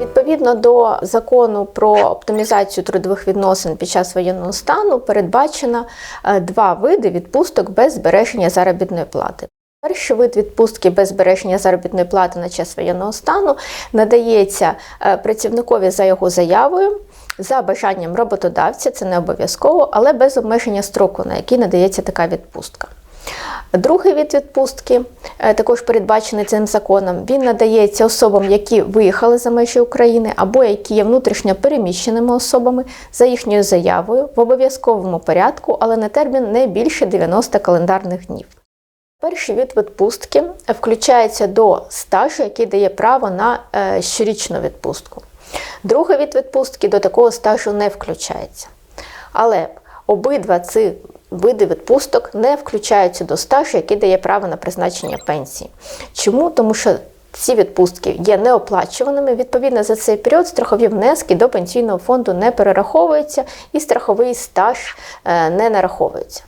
Відповідно до закону про оптимізацію трудових відносин під час воєнного стану передбачено е, два види відпусток без збереження заробітної плати. Перший вид відпустки без збереження заробітної плати на час воєнного стану надається е, працівникові за його заявою, за бажанням роботодавця, це не обов'язково, але без обмеження строку, на який надається така відпустка. Другий від відпустки, е, також передбачений цим законом, він надається особам, які виїхали за межі України або які є внутрішньо переміщеними особами за їхньою заявою в обов'язковому порядку, але на термін не більше 90 календарних днів. Перший від відпустки включається до стажу, який дає право на е, щорічну відпустку. Другий від відпустки до такого стажу не включається. Але обидва ці види відпусток не включаються до стажу, який дає право на призначення пенсії. Чому? Тому що ці відпустки є неоплачуваними. Відповідно, за цей період страхові внески до пенсійного фонду не перераховуються і страховий стаж е, не нараховується.